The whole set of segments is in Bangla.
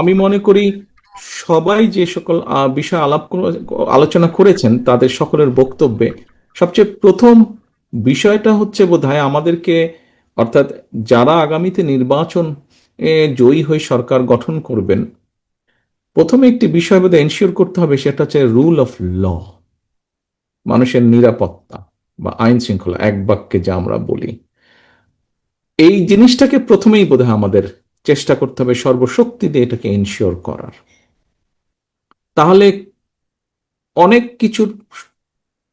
আমি মনে করি সবাই যে সকল বিষয় আলাপ আলোচনা করেছেন, তাদের সকলের বক্তব্যে সবচেয়ে প্রথম বিষয়টা হচ্ছে বোধহয় আমাদেরকে, অর্থাৎ যারা আগামীতে নির্বাচন জয়ী হয়ে সরকার গঠন করবেন, প্রথমে একটি বিষয় বোধহয় এনশিওর করতে হবে, সেটা হচ্ছে রুল অফ ল মানুষের নিরাপত্তা বা আইন শৃঙ্খলা, এক বাক্যে যা আমরা বলি। এই জিনিসটাকে প্রথমেই বোধহয় আমাদের চেষ্টা করতে হবে সর্বশক্তি দিয়ে এটাকে এনশিওর করার। তাহলে অনেক কিছুর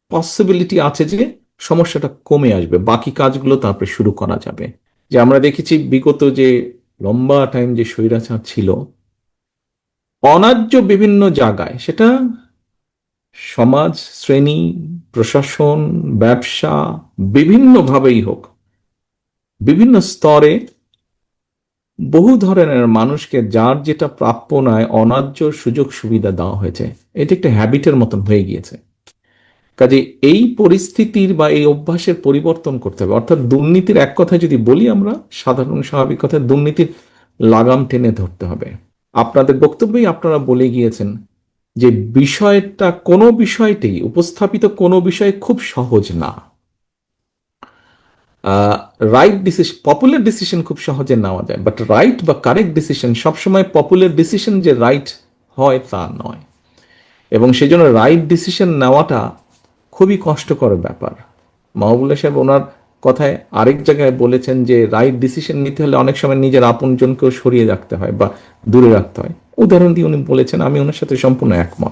পসিবিলিটি আছে যে সমস্যাটা কমে আসবে। বাকি কাজগুলো তারপরে শুরু করা যাবে। যে আমরা দেখেছি বিগত যে লম্বা টাইম যে স্বৈরাচার ছিল, অনার্য বিভিন্ন জায়গায় সেটা সমাজ, শ্রেণি, প্রশাসন, ব্যবসা, বিভিন্নভাবেই হোক, বিভিন্ন স্তরে বহু ধরনের মানুষকে যার যেটা প্রাপ্য নয়, অনার্য সুযোগ সুবিধা দেওয়া হয়েছে। এটা একটা হ্যাবিটের মতন হয়ে গিয়েছে। কাজে এই পরিস্থিতির বা এই অভ্যাসের পরিবর্তন করতে হবে। অর্থাৎ দুর্নীতির এক কথায় যদি বলি আমরা, সাধারণ স্বাভাবিক কথায় দুর্নীতির লাগাম টেনে ধরতে হবে। আপনাদের বক্তব্যেই আপনারা বলে গিয়েছেন যে বিষয়টা কোনো বিষয়টি উপস্থাপিত কোনো বিষয় খুব সহজ না। রাইট ডিসিশন পপুলার ডিসিশন খুব সহজে নেওয়া যায় বাট রাইট বা কারেক্ট ডিসিশন সবসময় পপুলার ডিসিশন যে রাইট হয় তা নয়। এবং সেই জন্য রাইট ডিসিশন নেওয়াটা খুবই কষ্টকর ব্যাপার। মাহবুল্লাহ সাহেব ওনার কথায় আরেক জায়গায় বলেছেন যে রাইট ডিসিশন নিতে হলে অনেক সময় নিজের আপনজনকেও সরিয়ে রাখতে হয় বা দূরে রাখতে হয়। উদাহরণ দিয়ে উনি বলেছেন, আমি ওনার সাথে সম্পূর্ণ একমত।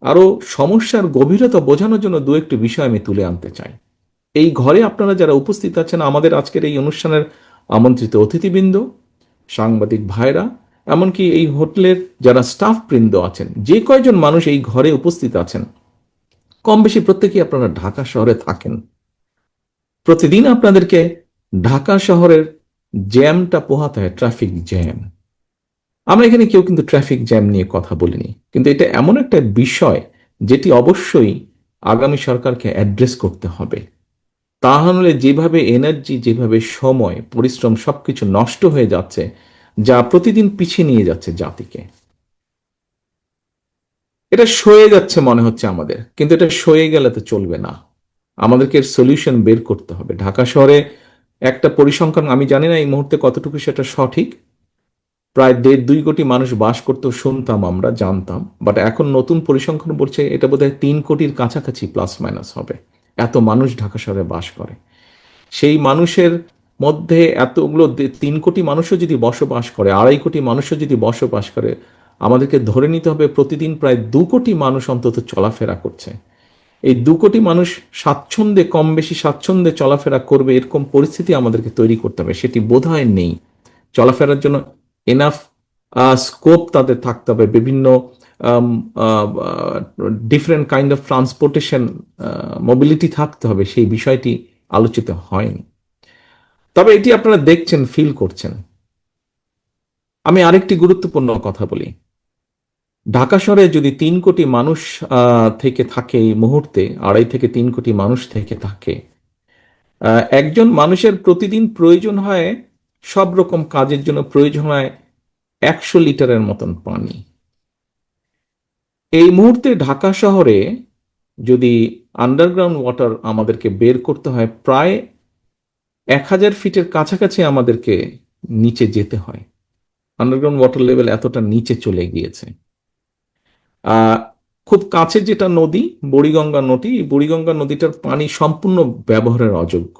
আরও সমস্যার গভীরতা বোঝানোর জন্য দু একটি বিষয় আমি তুলে আনতে চাই। এই ঘরে আপনারা যারা উপস্থিত আছেন, আমাদের আজকের এই অনুষ্ঠানের আমন্ত্রিত অতিথিবৃন্দ, সাংবাদিক ভাইরা, এমনকি এই হোটেলের যারা স্টাফ বৃন্দ আছেন, যে কয়জন মানুষ এই ঘরে উপস্থিত আছেন কম বেশি প্রত্যেকেই আপনারা ঢাকা শহরে থাকেন। প্রতিদিন আপনাদেরকে ঢাকা শহরের জ্যামটা পোহাতে হয়, ট্রাফিক জ্যাম। আমরা এখানে কেউ কিন্তু ট্রাফিক জ্যাম নিয়ে কথা বলিনি, কিন্তু এটা এমন একটা বিষয় যেটি অবশ্যই আগামী সরকারকে অ্যাড্রেস করতে হবে। তাহলে যেভাবে এনার্জি যেভাবে সময়, পরিশ্রম সবকিছু নষ্ট হয়ে যাচ্ছে, যা প্রতিদিন পিছিয়ে নিয়ে যাচ্ছে জাতিকে। এটা সয়ে যাচ্ছে মনে হচ্ছে আমাদের, কিন্তু এটা সয়ে গেলে তো চলবে না। আমাদেরকে এর সলিউশন বের করতে হবে। ঢাকা শহরে একটা পরিসংখ্যান, আমি জানি না এই মুহূর্তে কতটুকু সেটা সঠিক। প্রায় দেড় দুই কোটি মানুষ বাস করতো, শুনতাম আমরা, জানতাম বাট এখন নতুন পরিসংখ্যান বলছে এটা বোধহয় তিন কোটির কাছাকাছি প্লাস মাইনাস হবে। এত মানুষ ঢাকা শহরে বাস করে। সেই মানুষের মধ্যে এতগুলো তিন কোটি মানুষও যদি বসবাস করে, আড়াই কোটি মানুষও যদি বসবাস করে, আমাদেরকে ধরে নিতে হবে প্রতিদিন প্রায় দু কোটি মানুষ অন্তত চলাফেরা করছে। এই দু কোটি মানুষ স্বাচ্ছন্দ্যে, কম বেশি স্বাচ্ছন্দ্যে চলাফেরা করবে এরকম পরিস্থিতি আমাদেরকে তৈরি করতে হবে, সেটি বোধহয় নেই। চলাফেরার জন্য এনাফ স্কোপ তাদের থাকতে হবে। বিভিন্ন different kind of transportation mobility থাকতে হবে, সেই বিষয়টি আলোচিত হয়নি। তবে এটি আপনারা দেখছেন ফিল করছেন। আমি আরেকটি গুরুত্বপূর্ণ কথা বলি। ঢাকা শহরে যদি তিন কোটি মানুষ থেকে থাকে এই মুহূর্তে, আড়াই থেকে তিন কোটি মানুষ থেকে থাকে একজন মানুষের প্রতিদিন প্রয়োজন হয় সব রকম কাজের জন্য প্রয়োজন হয় একশো লিটারের মতন পানি। এই মুহূর্তে ঢাকা শহরে যদি আন্ডারগ্রাউন্ড ওয়াটার আমাদেরকে বের করতে হয়, প্রায় এক হাজার ফিটের কাছাকাছি আমাদেরকে নিচে যেতে হয়। আন্ডারগ্রাউন্ড ওয়াটার লেভেল এতটা নিচে চলে গিয়েছে। খুব কাছে যেটা নদী, বুড়িগঙ্গা নদী বুড়িগঙ্গা নদীটার পানি সম্পূর্ণ ব্যবহারের অযোগ্য।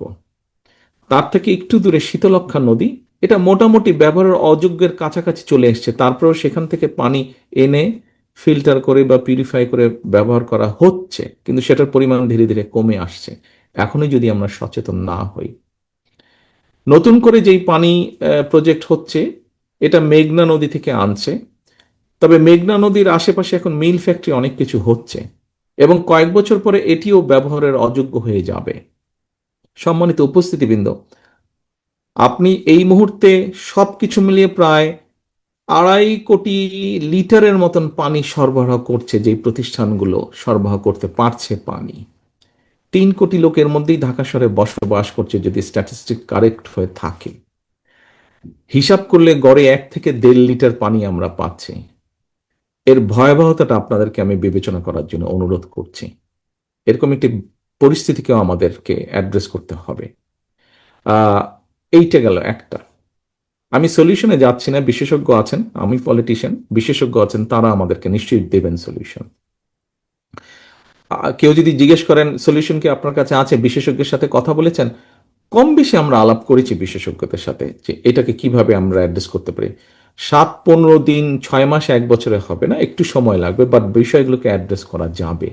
তার থেকে একটু দূরে শীতলক্ষা নদী, এটা মোটামুটি ব্যবহারের অযোগ্যের কাছাকাছি চলে এসছে। তারপরেও সেখান থেকে পানি এনে ফিল্টার করে বা পিউরিফাই করে ব্যবহার করা হচ্ছে, কিন্তু সেটার পরিমাণ ধীরে ধীরে কমে আসছে। এখনই যদি আমরা সচেতন না হই। নতুন করে যেই পানি প্রজেক্ট হচ্ছে, এটা মেঘনা নদী থেকে আনছে। তবে মেঘনা নদীর আশেপাশে এখন মিল ফ্যাক্টরি অনেক কিছু হচ্ছে এবং কয়েক বছর পরে এটিও ব্যবহারের অযোগ্য হয়ে যাবে। সম্মানিত উপস্থিতিবৃন্দ, আপনি এই মুহূর্তে সবকিছু মিলিয়ে প্রায় আড়াই কোটি লিটারের মতন পানি সরবরাহ করছে যেই প্রতিষ্ঠানগুলো সরবরাহ করতে পারছে পানি। তিন কোটি লোকের মধ্যেই ঢাকা শহরে বসবাস করছে যদি স্ট্যাটিস্টিক কারেক্ট হয়ে থাকে। হিসাব করলে গড়ে এক থেকে দেড় লিটার পানি আমরা পাচ্ছি। এর ভয়াবহতাটা আপনাদেরকে আমি বিবেচনা করার জন্য অনুরোধ করছি। এরকম একটি পরিস্থিতিকেও আমাদেরকে অ্যাড্রেস করতে হবে। এইটা গেল একটা। আমি সলিউশনে যাচ্ছি না, বিশেষজ্ঞ আছেন, আমি পলিটিশিয়ান বিশেষজ্ঞ আছেন, তারা আমাদেরকে নিশ্চয়ই দেবেন সলিউশন কেউ যদি জিজ্ঞেস করেন সলিউশন কি আপনার কাছে আছে? বিশেষজ্ঞের সাথে কথা বলেছেন? কম বেশি আমরা আলাপ করেছি বিশেষজ্ঞদের সাথে যে এটাকে কীভাবে আমরা অ্যাড্রেস করতে পারি। সাত, পনেরো দিন, ছয় মাস, এক বছরে হবে না, একটু সময় লাগবে বাট বিষয়গুলোকে অ্যাড্রেস করা যাবে।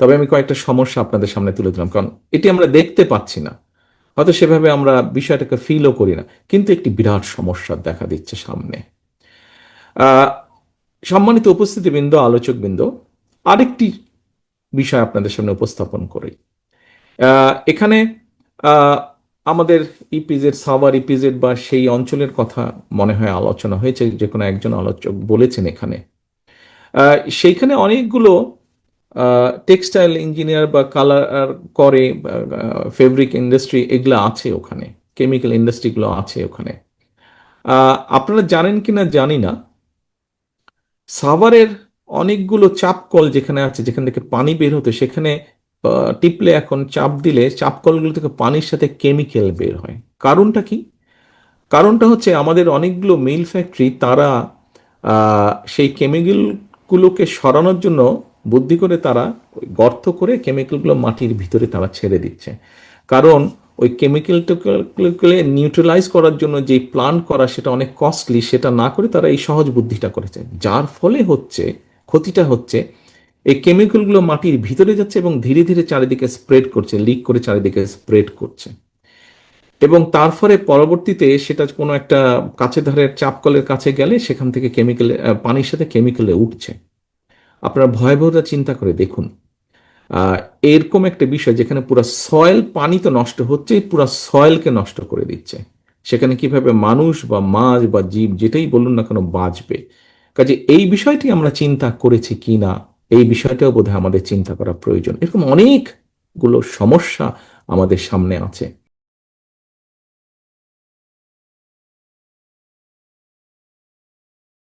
তবে আমি কয়েকটা সমস্যা আপনাদের সামনে তুলে দিলাম কারণ এটি আমরা দেখতে পাচ্ছি না। হয়তো সেভাবে আমরা বিষয়টাকে ফিলও করি না। কিন্তু একটি বিরাট সমস্যা দেখা দিচ্ছে সামনে। সম্মানিত উপস্থিতিবৃন্দ, আলোচকবৃন্দ, আরেকটি বিষয় আপনাদের সামনে উপস্থাপন করি। এখানে আমাদের ইপিজেড সাভার ইপিজেড বা সেই অঞ্চলের কথা মনে হয় আলোচনা হয়েছে, যে কোনো একজন আলোচক বলেছেন এখানে। সেইখানে অনেকগুলো টেক্সটাইল ইঞ্জিনিয়ার বা কালার করে ফেব্রিক ইন্ডাস্ট্রি এগুলো আছে ওখানে কেমিক্যাল ইন্ডাস্ট্রিগুলো আছে ওখানে। আপনারা জানেন কিনা জানি না, সাভারের অনেকগুলো চাপ কল যেখানে আছে, যেখান থেকে পানি বের হতো, সেখানে টিপলে এখন চাপ দিলে চাপ কলগুলো থেকে পানির সাথে কেমিক্যাল বের হয়। কারণটা কি? কারণটা হচ্ছে আমাদের অনেকগুলো মিল ফ্যাক্টরি তারা সেই কেমিক্যালগুলোকে সরানোর জন্য বুদ্ধি করে তারা গর্ত করে কেমিক্যালগুলো মাটির ভিতরে তারা ছেড়ে দিচ্ছে। কারণ ওই কেমিক্যালটাকে নিউট্রালাইজ করার জন্য যে প্লান করা সেটা অনেক কস্টলি সেটা না করে তারা এই সহজ বুদ্ধিটা করেছে। যার ফলে হচ্ছে, ক্ষতিটা হচ্ছে, এই কেমিক্যালগুলো মাটির ভিতরে যাচ্ছে এবং ধীরে ধীরে চারিদিকে স্প্রেড করছে লিক করে চারিদিকে স্প্রেড করছে। এবং তার ফলে পরবর্তীতে সেটা কোনো একটা কাছে ধারের চাপকলের কাছে গেলে সেখান থেকে কেমিক্যাল পানির সাথে কেমিক্যালে উঠছে। আপনারা ভয়াবহতা চিন্তা করে দেখুন। এরকম একটা বিষয় যেখানে পুরো সয়েল পানি তো নষ্ট হচ্ছে পুরো সয়েলকে নষ্ট করে দিচ্ছে। সেখানে কীভাবে মানুষ বা মাছ বা জীব যেটাই বলুন না কেন বাঁচবে। কাজে এই বিষয়টি আমরা চিন্তা করেছি কি না, এই বিষয়টাও বোধহয় আমাদের চিন্তা করা প্রয়োজন। এরকম অনেকগুলো সমস্যা আমাদের সামনে আছে।